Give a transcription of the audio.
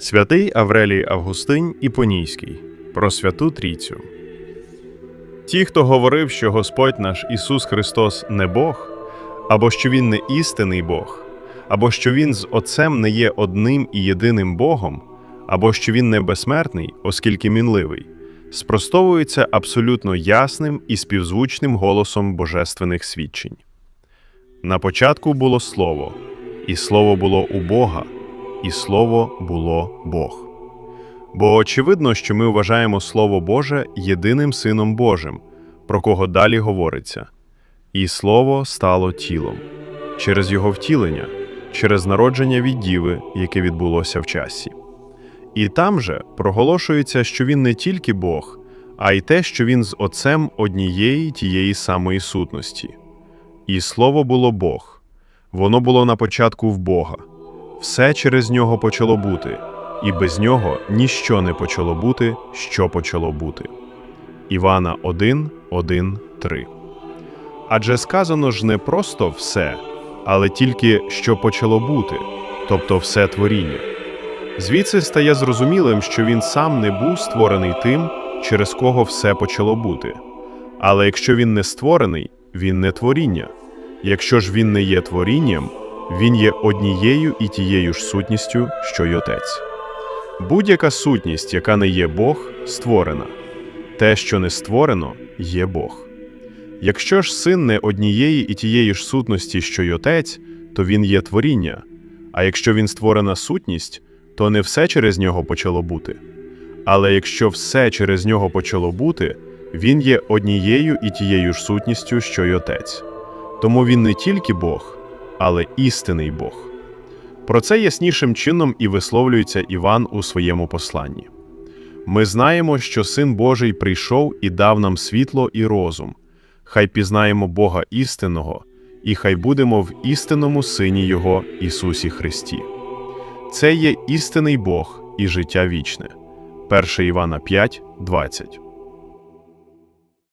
Святий Аврелій Августин Іпонійський про Святу Трійцю. Ті, хто говорив, що Господь наш Ісус Христос не Бог, або що Він не істинний Бог, або що Він з Отцем не є одним і єдиним Богом, або що Він не безсмертний, оскільки мінливий, спростовуються абсолютно ясним і співзвучним голосом божественних свідчень. На початку було Слово, і Слово було у Бога, і Слово було Бог. Бо очевидно, що ми вважаємо Слово Боже єдиним Сином Божим, про кого далі говориться, і Слово стало тілом через Його втілення, через народження від Діви, яке відбулося в часі. І там же проголошується, що Він не тільки Бог, а й те, що Він з Отцем однієї тієї самої сутності. І Слово було Бог, воно було на початку в Бога. Все через нього почало бути, і без нього ніщо не почало бути, що почало бути. Івана 1, 1, 3. Адже сказано ж не просто все, але тільки що почало бути, тобто все творіння. Звідси стає зрозумілим, що він сам не був створений тим, через кого все почало бути. Але якщо він не створений, він не творіння. Якщо ж він не є творінням, він є однією і тією ж сутністю, що й отець. Будь-яка сутність, яка не є Бог, створена. Те, що не створено, є Бог. Якщо ж син не однієї і тієї ж сутності, що й отець, то він є творіння. А якщо він створена сутність, то не все через нього почало бути. Але якщо все через нього почало бути, він є однією і тією ж сутністю, що й отець. Тому він не тільки Бог, але істинний Бог. Про це яснішим чином і висловлюється Іван у своєму посланні. Ми знаємо, що Син Божий прийшов і дав нам світло і розум. Хай пізнаємо Бога істинного, і хай будемо в істинному Сині Його Ісусі Христі. Це є істинний Бог і життя вічне. 1 Івана 5, 20.